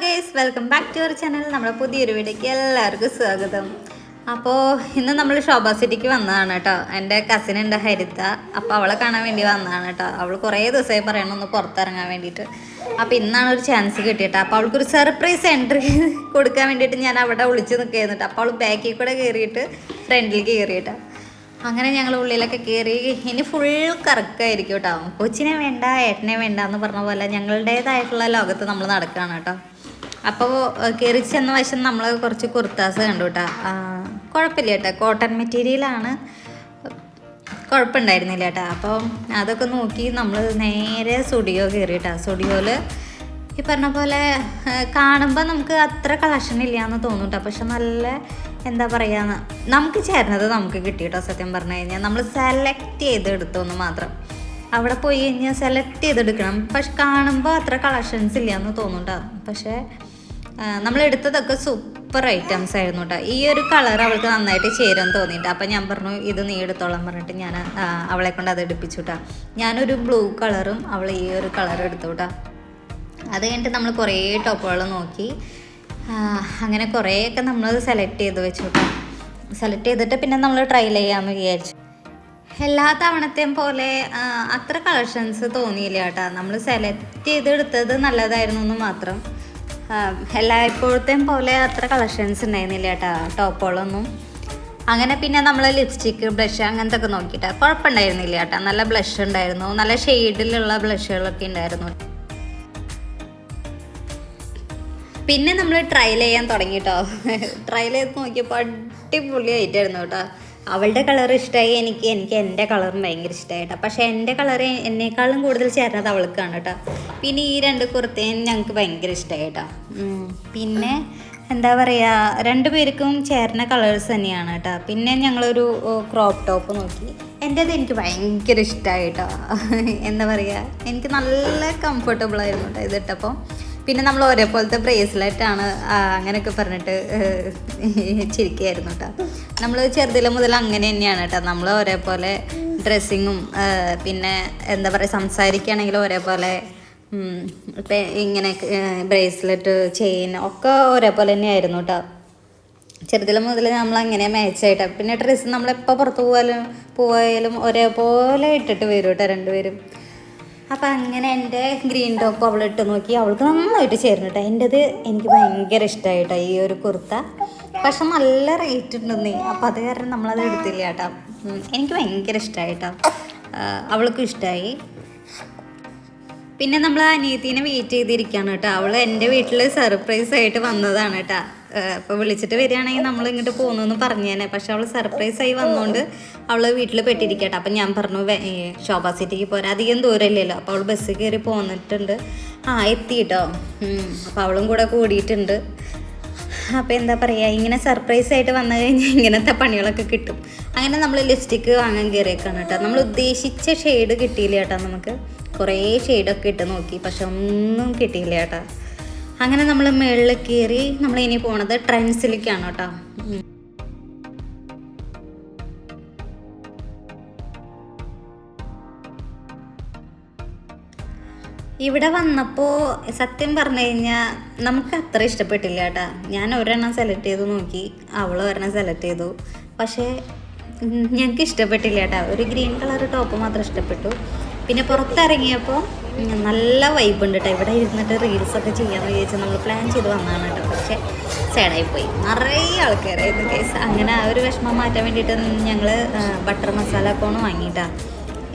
Guys welcome back to our channel നമ്മുടെ പുതിയൊരു വീഡിയോക്ക് എല്ലാവർക്കും സ്വാഗതം. അപ്പോൾ ഇന്ന് നമ്മൾ ശോഭ സിറ്റിക്ക് വന്നതാണ് കേട്ടോ. എന്റെ കസിൻ ഉണ്ട് ഹരിത. അപ്പോൾ അവളെ കാണാൻ വേണ്ടി വന്നതാണ് കേട്ടോ. അവൾ കുറേ ദിവസമായി പറയണം ഒന്ന് പുറത്തിറങ്ങാൻ വേണ്ടിയിട്ട്. അപ്പോൾ ഇന്നാണ് ഒരു ചാൻസ് കിട്ടിയിട്ട് അപ്പോൾ അവൾക്കൊരു സർപ്രൈസ് എൻട്രി കൊടുക്കാൻ വേണ്ടിയിട്ട് ഞാൻ അവിടെ വിളിച്ച് നിൽക്കുകയായിരുന്നു കേട്ടോ. അപ്പോൾ അവൾ ബാക്കിൽ കൂടെ കയറിയിട്ട് ഫ്രണ്ടിലേക്ക് കയറിയിട്ട് അങ്ങനെ ഞങ്ങൾ ഉള്ളിലൊക്കെ കയറി. ഇനി ഫുൾ കറക്കായിരിക്കും കേട്ടോ. കൊച്ചിനെ വേണ്ട ഏട്ടനെ വേണ്ട എന്ന് പറഞ്ഞ പോലെ ഞങ്ങളുടേതായിട്ടുള്ള ലോകത്ത് നമ്മൾ നടക്കുകയാണ് കേട്ടോ. അപ്പോൾ കയറി ചെന്ന വശം നമ്മൾ കുറച്ച് കുർത്താസ് കണ്ടു കേട്ടോ കുഴപ്പമില്ല കേട്ടോ കോട്ടൺ മെറ്റീരിയലാണ്. കുഴപ്പമുണ്ടായിരുന്നില്ല കേട്ടോ അപ്പോൾ അതൊക്കെ നോക്കി നമ്മൾ നേരെ സ്റ്റുഡിയോ കയറി കേട്ടോ സ്റ്റുഡിയോയിൽ ഈ പറഞ്ഞ പോലെ കാണുമ്പോൾ നമുക്ക് അത്ര കളക്ഷൻ ഇല്ല എന്ന് തോന്നും കേട്ടോ പക്ഷെ നല്ല എന്താ പറയുക നമുക്ക് ചേർന്നത് നമുക്ക് കിട്ടി കേട്ടോ സത്യം പറഞ്ഞു കഴിഞ്ഞാൽ നമ്മൾ സെലക്ട് ചെയ്തെടുത്തോന്ന് മാത്രം. അവിടെ പോയി കഴിഞ്ഞാൽ സെലക്ട് ചെയ്തെടുക്കണം പക്ഷെ കാണുമ്പോൾ അത്ര കളക്ഷൻസ് ഇല്ല എന്ന് തോന്നും പക്ഷേ നമ്മൾ എടുത്തതൊക്കെ സൂപ്പർ ഐറ്റംസ് ആയിരുന്നു കേട്ടോ ഈ ഒരു കളർ അവൾക്ക് നന്നായിട്ട് ചേരും തോന്നിയിട്ട് അപ്പം ഞാൻ പറഞ്ഞു ഇത് നീ എടുത്തോളാം പറഞ്ഞിട്ട് ഞാൻ അവളെ കൊണ്ട് അത് എടുപ്പിച്ചു കേട്ടോ ഞാനൊരു ബ്ലൂ കളറും അവൾ ഈ ഒരു കളർ എടുത്തു കേട്ടോ അത് കഴിഞ്ഞിട്ട് നമ്മൾ കുറേ ടോപ്പുകൾ നോക്കി. അങ്ങനെ കുറേയൊക്കെ നമ്മൾ സെലക്ട് ചെയ്ത് വെച്ചു കേട്ടോ സെലക്ട് ചെയ്തിട്ട് പിന്നെ നമ്മൾ ട്രൈ ചെയ്യാമെന്ന് വിചാരിച്ചു. എല്ലാ തവണത്തെയും പോലെ അത്ര കളക്ഷൻസ് തോന്നിയില്ല കേട്ടോ നമ്മൾ സെലക്ട് ചെയ്തെടുത്തത് നല്ലതായിരുന്നു എന്ന് മാത്രം. എല്ലായ്പ്പോഴത്തെയും പോലെ അത്ര കളക്ഷൻസ് ഉണ്ടായിരുന്നില്ല കേട്ടോ ടോപ്പുകളൊന്നും. അങ്ങനെ പിന്നെ നമ്മൾ ലിപ്സ്റ്റിക്ക് ബ്ലഷ് അങ്ങനത്തെ ഒക്കെ നോക്കിയിട്ട് കുഴപ്പമുണ്ടായിരുന്നില്ല കേട്ടോ. നല്ല ബ്ലഷ് ഉണ്ടായിരുന്നു നല്ല ഷെയ്ഡിലുള്ള ബ്ലഷുകളൊക്കെ ഉണ്ടായിരുന്നു. പിന്നെ നമ്മൾ ട്രയൽ ചെയ്യാൻ തുടങ്ങി കേട്ടോ. ട്രയൽ ചെയ്ത് നോക്കിയപ്പോൾ അടിപൊളിയായിട്ടായിരുന്നു കേട്ടോ. അവളുടെ കളർ ഇഷ്ടമായി എനിക്ക് എനിക്ക് എന്റെ കളറും ഭയങ്കര ഇഷ്ടമായി കേട്ടോ പക്ഷേ എന്റെ കളർ എന്നേക്കാളും കൂടുതൽ ചേരുന്നത് അവൾക്കാണ് കേട്ടോ പിന്നെ ഈ രണ്ട് കുർത്തയും ഞങ്ങൾക്ക് ഭയങ്കര ഇഷ്ടമായി കേട്ടോ പിന്നെ എന്താ പറയുക രണ്ടുപേർക്കും ചേർന്ന കളേഴ്സ് തന്നെയാണ് കേട്ടോ പിന്നെ ഞങ്ങളൊരു ക്രോപ്പ് ടോപ്പ് നോക്കി. എന്റേത് എനിക്ക് ഭയങ്കര ഇഷ്ടമായി കേട്ടോ എന്താ പറയുക എനിക്ക് നല്ല കംഫർട്ടബിൾ ആയിരുന്നു കേട്ടോ ഇത് ഇട്ടപ്പോൾ പിന്നെ നമ്മൾ ഒരേപോലത്തെ ബ്രേസ്ലെറ്റ് ആണ് അങ്ങനെയൊക്കെ പറഞ്ഞിട്ട് ചിരിക്കുകയായിരുന്നു കേട്ടോ നമ്മൾ ചെറുതിലെ മുതൽ അങ്ങനെ തന്നെയാണ് കേട്ടോ നമ്മൾ ഒരേപോലെ ഡ്രസ്സിങ്ങും പിന്നെ എന്താ പറയുക സംസാരിക്കുകയാണെങ്കിലും ഒരേപോലെ ഇപ്പം ഇങ്ങനെ ബ്രേസ്ലെറ്റ് ചെയിൻ ഒക്കെ ഒരേപോലെ തന്നെയായിരുന്നു കേട്ടോ ചെറുതിലെ മുതൽ നമ്മൾ അങ്ങനെ മാച്ചായിട്ട് പിന്നെ ഡ്രസ്സ് നമ്മളെപ്പോൾ പുറത്ത് പോയാലും പോയാലും ഒരേപോലെ ഇട്ടിട്ട് വരും കേട്ടോ രണ്ടുപേരും. അപ്പം അങ്ങനെ എന്റെ ഗ്രീൻ ടോപ്പ് അവൾ ഇട്ട് നോക്കി. അവൾക്ക് നന്നായിട്ട് ചേർന്നു കേട്ടോ എന്റെത് എനിക്ക് ഭയങ്കര ഇഷ്ടമായിട്ടോ ഈ ഒരു കുർത്ത. പക്ഷെ നല്ല റേറ്റ് ഉണ്ടെന്നേ. അപ്പം അത് കാരണം നമ്മളത് എടുത്തില്ല കേട്ടോ എനിക്ക് ഭയങ്കര ഇഷ്ടമായിട്ടോ അവൾക്കും ഇഷ്ടമായി പിന്നെ നമ്മൾ അനിയത്തിനെ വെയിറ്റ് ചെയ്തിരിക്കുകയാണ് കേട്ടോ അവൾ എന്റെ വീട്ടിൽ സർപ്രൈസ് ആയിട്ട് വന്നതാണ് കേട്ടോ അപ്പോൾ വിളിച്ചിട്ട് വരികയാണെങ്കിൽ നമ്മൾ ഇങ്ങോട്ട് പോകുന്നു പറഞ്ഞേനെ. പക്ഷെ അവൾ സർപ്രൈസ് ആയി വന്നുകൊണ്ട് അവൾ വീട്ടിൽ പെട്ടിരിക്കട്ടെ. അപ്പം ഞാൻ പറഞ്ഞു ശോഭ സിറ്റിക്ക് പോരാ. അധികം ദൂരമില്ലല്ലോ. അപ്പോൾ അവൾ ബസ്സിൽ കയറി പോന്നിട്ടുണ്ട്. ആ എത്തി കേട്ടോ അപ്പോൾ അവളും കൂടെ കൂടിയിട്ടുണ്ട്. അപ്പോൾ എന്താ പറയുക ഇങ്ങനെ സർപ്രൈസ് ആയിട്ട് വന്നു കഴിഞ്ഞാൽ ഇങ്ങനത്തെ പണികളൊക്കെ കിട്ടും. അങ്ങനെ നമ്മൾ ലിപ്സ്റ്റിക്ക് വാങ്ങാൻ കയറിയേക്കാണ് കേട്ടോ. നമ്മൾ ഉദ്ദേശിച്ച ഷെയ്ഡ് കിട്ടിയില്ല കേട്ടോ നമുക്ക്. കുറേ ഷെയ്ഡൊക്കെ ഇട്ട് നോക്കി. പക്ഷെ ഒന്നും കിട്ടിയില്ല കേട്ടോ. അങ്ങനെ നമ്മൾ മുകളിൽ കയറി നമ്മൾ ഇനി പോണത് ട്രെൻസിലേക്കാണ് കേട്ടോ. ഇവിടെ വന്നപ്പോൾ സത്യം പറഞ്ഞു കഴിഞ്ഞാൽ നമുക്ക് അത്ര ഇഷ്ടപ്പെട്ടില്ല കേട്ടാ. ഞാൻ ഒരെണ്ണം സെലക്ട് ചെയ്തു നോക്കി അവൾ ഒരെണ്ണം സെലക്ട് ചെയ്തു. പക്ഷേ ഞങ്ങൾക്ക് ഇഷ്ടപ്പെട്ടില്ല കേട്ടാ. ഒരു ഗ്രീൻ കളർ ടോപ്പ് മാത്രം ഇഷ്ടപ്പെട്ടു. പിന്നെ പുറത്തിറങ്ങിയപ്പോൾ നല്ല വൈബ് ഉണ്ട് കേട്ടോ ഇവിടെ ഇരുന്നിട്ട് റീൽസൊക്കെ ചെയ്യാമെന്ന് വിചാരിച്ച് നമ്മൾ പ്ലാൻ ചെയ്ത് വന്നതാണ് കേട്ടോ പക്ഷേ സേഡായി പോയി. നിറയെ ആൾക്കാരായിരുന്നു കേസ് അങ്ങനെ ആ ഒരു വിഷമം മാറ്റാൻ വേണ്ടിയിട്ട് ഞങ്ങൾ ബട്ടർ മസാല കോൺ വാങ്ങിയിട്ടാണ്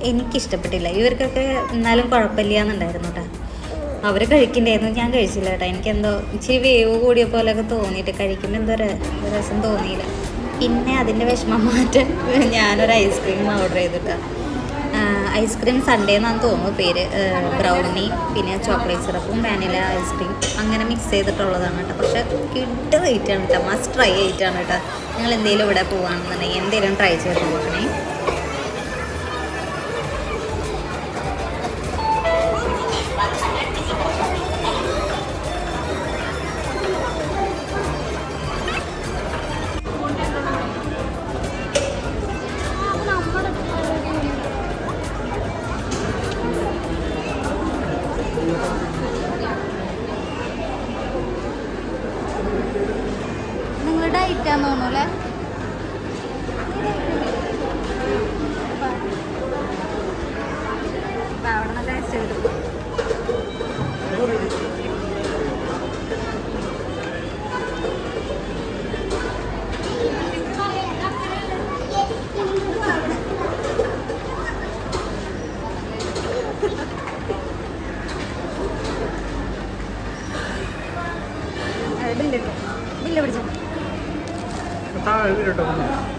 എനിക്കിഷ്ടപ്പെട്ടില്ല. ഇവർക്കൊക്കെ എന്നാലും കുഴപ്പമില്ല എന്നുണ്ടായിരുന്നു കേട്ടോ അവർ കഴിക്കണ്ടായിരുന്നു. ഞാൻ കഴിച്ചില്ല കേട്ടോ എനിക്കെന്തോ ഇച്ചിരി വേവ് കൂടിയ പോലെയൊക്കെ തോന്നിയിട്ട് കഴിക്കുമ്പോൾ എന്തോ രസം തോന്നിയില്ല. പിന്നെ അതിന്റെ വിഷമം മാറ്റാൻ ഞാനൊരു ഐസ്ക്രീം ഓർഡർ ചെയ്തിട്ടാ. ഐസ്ക്രീം സൺഡേ എന്നാണ് തോന്നുന്നു പേര്. ബ്രൗണി പിന്നെ ചോക്ലേറ്റ് സിറപ്പും വാനില ഐസ്ക്രീം അങ്ങനെ മിക്സ് ചെയ്തിട്ടുള്ളതാണ് കേട്ടോ. പക്ഷേ കിഡ് റേറ്റ് ആണ് കേട്ടോ. മസ്റ്റ് ട്രൈ ആയിട്ടാണ് കേട്ടോ. നിങ്ങൾ എന്തെങ്കിലും ഇവിടെ പോകുകയാണെന്നുണ്ടെങ്കിൽ എന്തെങ്കിലും ട്രൈ ചെയ്ത് നോക്കണേ. ലൈറ്റാന്ന് തോന്നുന്നു താഴെ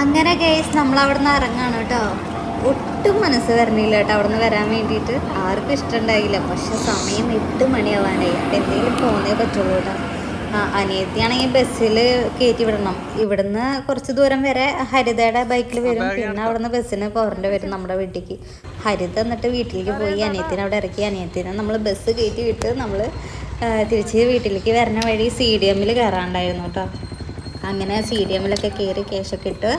അങ്ങനെ കേസ് നമ്മൾ അവിടെ നിന്ന് ഇറങ്ങാണ് കേട്ടോ. ഒട്ടും മനസ്സ് വരണില്ല കേട്ടോ അവിടെ നിന്ന് വരാൻ വേണ്ടിയിട്ട്. ആർക്കും ഇഷ്ടമുണ്ടായില്ല പക്ഷെ സമയം എട്ട് മണിയാവാനായി. എന്തെങ്കിലും പോന്നേ പറ്റുള്ളൂ കേട്ടോ. അനിയത്തിയാണെങ്കിൽ ബസ്സിൽ കയറ്റി വിടണം ഇവിടുന്ന് കുറച്ച് ദൂരം വരെ ഹരിതയുടെ ബൈക്കിൽ വരും. പിന്നെ അവിടുന്ന് ബസ്സിന് പോരേണ്ടി വരും നമ്മുടെ വീട്ടിലേക്ക് ഹരിത എന്നിട്ട് വീട്ടിലേക്ക് പോയി. അനിയത്തിനെ അവിടെ ഇറക്കി. അനിയത്തിനെ നമ്മൾ ബസ് കയറ്റി വിട്ട് നമ്മൾ തിരിച്ച് വീട്ടിലേക്ക് വരുന്ന വഴി സി ഡി എമ്മിൽ കയറാണ്ടായിരുന്നു കേട്ടോ. അങ്ങനെ സി ഡി എമ്മിലൊക്കെ കയറി ക്യാഷൊക്കെ ഇട്ട്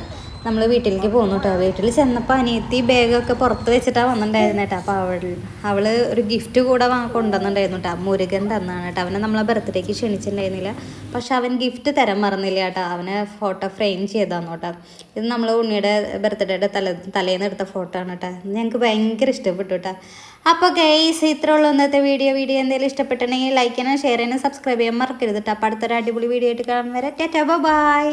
നമ്മൾ വീട്ടിലേക്ക് പോന്നു കേട്ടോ വീട്ടിൽ ചെന്നപ്പോൾ അനിയത്തി ബാഗൊക്കെ പുറത്ത് വെച്ചിട്ടാണ് വന്നിട്ടുണ്ടായിരുന്നു കേട്ടോ അപ്പോൾ അവൾ അവൾ ഒരു ഗിഫ്റ്റ് കൂടെ കൊണ്ടുവന്നിട്ടുണ്ടായിരുന്നു കേട്ടോ മുരുകൻ തന്നാണ് കേട്ടോ അവനെ നമ്മളെ ബർത്ത്ഡേക്ക് ക്ഷണിച്ചിട്ടുണ്ടായിരുന്നില്ല. പക്ഷെ അവൻ ഗിഫ്റ്റ് തരാൻ മറന്നില്ല കേട്ടോ അവനെ ഫോട്ടോ ഫ്രെയിം ചെയ്താന്നു കേട്ടോ ഇത് നമ്മൾ ഉണ്ണിയുടെ ബർത്ത്ഡേയുടെ തല തലേന്ന് എടുത്ത ഫോട്ടോ ആണ് കേട്ടോ ഞങ്ങൾക്ക് ഭയങ്കര ഇഷ്ടപ്പെട്ടു കേട്ടോ അപ്പോൾ ഗൈസ് ഇത്ര ഉള്ളൂ ഇന്നത്തെ വീഡിയോ വീഡിയോ എന്തെങ്കിലും ഇഷ്ടപ്പെട്ടുണ്ടെങ്കിൽ ലൈക്ക് ചെയ്യണം ഷെയർ ചെയ്യണം സബ്സ്ക്രൈബ് ചെയ്യാൻ മറക്കരുത് കേട്ടോ അപ്പോൾ അടുത്തൊരു അടിപൊളി വീഡിയോ ആയിട്ട് കാണാൻ കാണുന്നവരെ ടാറ്റാ ബൈ